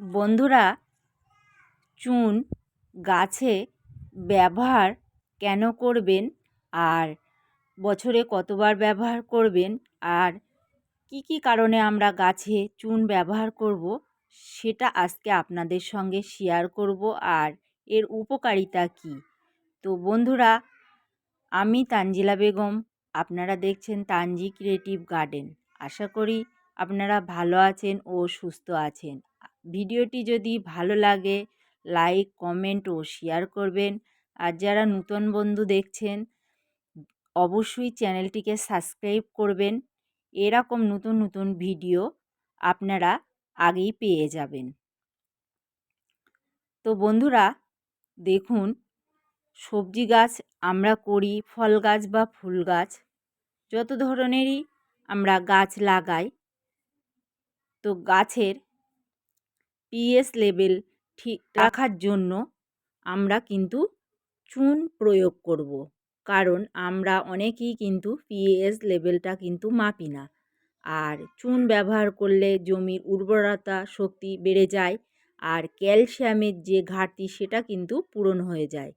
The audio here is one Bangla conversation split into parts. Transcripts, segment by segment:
বন্ধুরা, চুন গাছে ব্যবহার কেন করবেন? আর বছরে কতবার ব্যবহার করবেন? আর কি কি কারণে আমরা গাছে চুন ব্যবহার করব? সেটা আজকে আপনাদের সঙ্গে শেয়ার করব। আর এর উপকারিতা কি? তো বন্ধুরা, আমি তানজিলা বেগম। আপনারা দেখছেন তানজি ক্রিয়েটিভ গার্ডেন। আশা করি আপনারা ভালো আছেন ও সুস্থ আছেন। ভিডিওটি যদি ভালো লাগে লাইক কমেন্ট ও শেয়ার করবেন। আর যারা নূতন বন্ধু দেখছেন, অবশ্যই চ্যানেলটিকে সাবস্ক্রাইব করবেন। এরকম নতুন নতুন ভিডিও আপনারা আগেই পেয়ে যাবেন। তো বন্ধুরা, দেখুন, সবজি গাছ আমরা করি, ফল গাছ বা ফুল গাছ, যত ধরনেরই আমরা গাছ লাগাই, তো গাছের পিএস লেভেল ঠিক রাখার জন্য আমরা কিন্তু চুন প্রয়োগ করব। কারণ আমরা অনেকেই কিন্তু পিএস লেভেলটা কিন্তু মাপি না। আর চুন ব্যবহার করলে জমির উর্বরতা শক্তি বেড়ে যায় আর ক্যালসিয়ামের যে ঘাটতি সেটা কিন্তু পূরণ হয়ে যায়।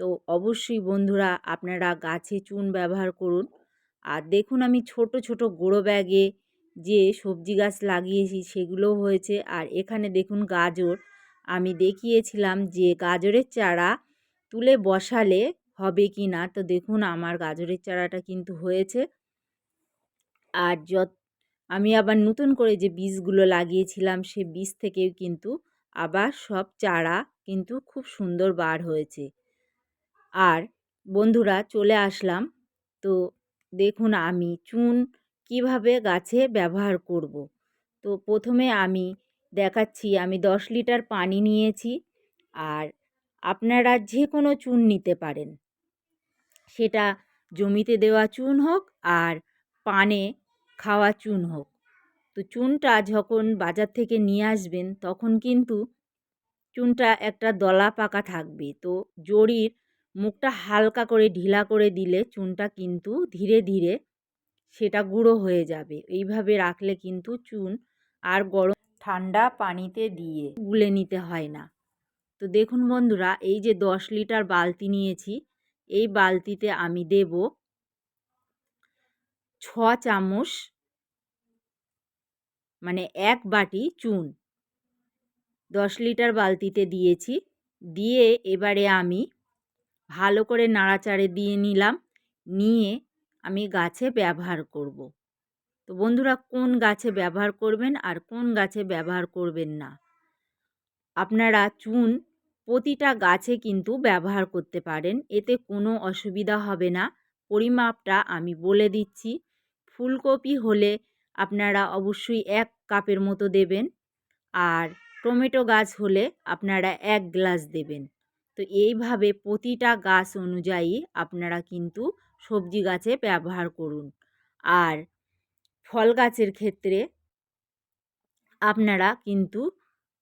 তো অবশ্যই বন্ধুরা আপনারা গাছে চুন ব্যবহার করুন। আর দেখুন আমি ছোট ছোট গোড়ো ব্যাগে যে সবজি গাছ লাগিয়েছি সেগুলোও হয়েছে। আর এখানে দেখুন গাজর। আমি দেখিয়েছিলাম যে গাজরের চারা তুলে বসালে হবে কি না তো দেখুন আমার গাজরের চারাটা কিন্তু হয়েছে। আর যত, আমি আবার নতুন করে যে বীজগুলো লাগিয়েছিলাম সে বীজ থেকেও কিন্তু আবার সব চারা কিন্তু খুব সুন্দর বার হয়েছে। আর বন্ধুরা চলে আসলাম। তো দেখুন আমি চুন কীভাবে গাছে ব্যবহার করব। তো প্রথমে আমি দেখাচ্ছি, আমি দশ লিটার পানি নিয়েছি আর আপনারা যে কোনো চুন নিতে পারেন। সেটা জমিতে দেওয়া চুন হোক আর পানে খাওয়া চুন হোক। তো চুনটা যখন বাজার থেকে নিয়ে আসবেন, তখন কিন্তু চুনটা একটা দলা পাকা থাকবে। তো জড়ির মুখটা হালকা করে ঢিলা করে দিলে চুনটা কিন্তু ধীরে ধীরে সেটা গুঁড়ো হয়ে যাবে। এইভাবে রাখলে কিন্তু চুন আর গরম ঠান্ডা পানিতে দিয়ে গুলে নিতে হয় না। তো দেখুন বন্ধুরা, এই যে দশ লিটার বালতি নিয়েছি, এই বালতিতে আমি দেব ছ চামচ মানে এক বাটি চুন। দশ লিটার বালতিতে দিয়েছি। দিয়ে এবারে আমি ভালো করে নাড়াচাড়ে দিয়ে নিলাম। নিয়ে আমি গাছে ব্যবহার করব। তো বন্ধুরা, কোন গাছে ব্যবহার করবেন আর কোন গাছে ব্যবহার করবেন না? আপনারা চুন প্রতিটা গাছে কিন্তু ব্যবহার করতে পারেন, এতে কোনো অসুবিধা হবে না। পরিমাপটা আমি বলে দিচ্ছি। ফুলকপি হলে আপনারা অবশ্যই এক কাপের মতো দেবেন আর টমেটো গাছ হলে আপনারা এক গ্লাস দেবেন। তো এইভাবে প্রতিটা গাছ অনুযায়ী আপনারা কিন্তু সবজি গাছে ব্যবহার করুন। আর ফল গাছের ক্ষেত্রে আপনারা কিন্তু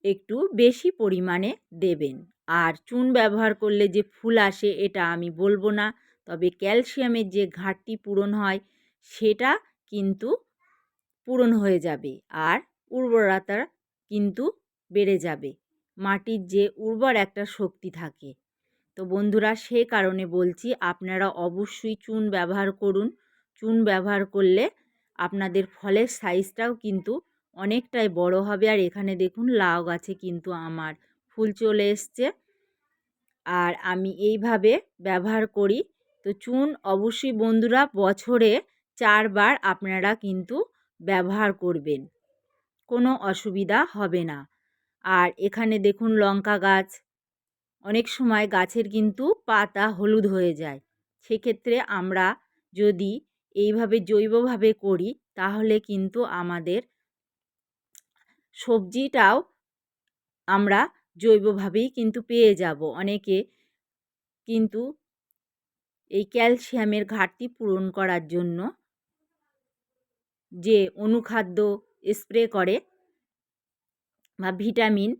একটু বেশি পরিমাণে দেবেন। আর চুন ব্যবহার করলে যে ফুল আসে এটা আমি বলব না, তবে ক্যালসিয়ামের যে ঘাটতি পূরণ হয় সেটা কিন্তু পূরণ হয়ে যাবে আর উর্বরতা কিন্তু বেড়ে যাবে। মাটির যে উর্বর একটা শক্তি থাকে। তো বন্ধুরা, সে কারণে বলছি আপনারা অবশ্যই চুন ব্যবহার করুন। চুন ব্যবহার করলে আপনাদের ফলের সাইজটাও কিন্তু অনেকটাই বড় হবে। আর এখানে দেখুন, লাউ গাছে কিন্তু আমার ফুল চলে এসছে। আর আমি এইভাবে ব্যবহার করি। তো চুন অবশ্যই বন্ধুরা, বছরে চারবার আপনারা কিন্তু ব্যবহার করবেন। কোনো অসুবিধা হবে না। আর এখানে দেখুন, লঙ্কা গাছ অনেক সময় গাছের কিন্তু পাতা হলুদ হয়ে যায়। সেক্ষেত্রে আমরা যদি এইভাবে জৈবভাবে করি, তাহলে কিন্তু আমাদের সবজিটাও আমরা জৈবভাবেই কিন্তু পেয়ে যাব। অনেকে কিন্তু এই ক্যালসিয়ামের ঘাটতি পূরণ করার জন্য যে অনুখাদ্য স্প্রে করে বা ভিটামিন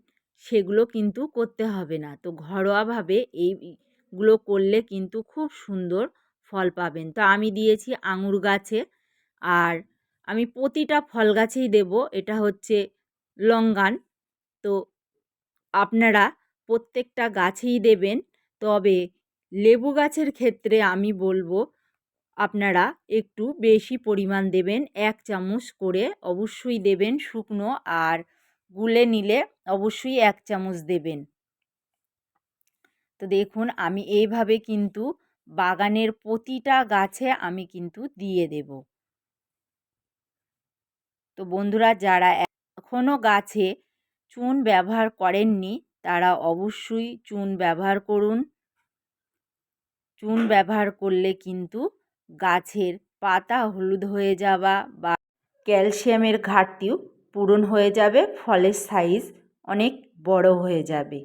সেগুলো কিন্তু করতে হবে না। তো ঘরোয়াভাবে এইগুলো করলে কিন্তু খুব সুন্দর ফল পাবেন। তো আমি দিয়েছি আঙুর গাছে আর আমি প্রতিটা ফল গাছেই দেব। এটা হচ্ছে লঙ্গান। তো আপনারা প্রত্যেকটা গাছেই দেবেন। তবে লেবু গাছের ক্ষেত্রে আমি বলব, আপনারা একটু বেশি পরিমাণ দেবেন। এক চামচ করে অবশ্যই দেবেন শুকনো আর গুলে নিলে অবশ্যই এক চামচ দেবেন। তো দেখুন, আমি এইভাবে কিন্তু বাগানের প্রতিটা গাছে আমি কিন্তু দিয়ে দেব। তো বন্ধুরা, যারা এখনও গাছে চুন ব্যবহার করেননি, তারা অবশ্যই চুন ব্যবহার করুন। চুন ব্যবহার করলে কিন্তু গাছের পাতা হলুদ হয়ে যাওয়া বা ক্যালসিয়ামের ঘাটতিও পূরণ হয়ে যাবে ফলের সাইজ অনেক বড় হয়ে যাবে।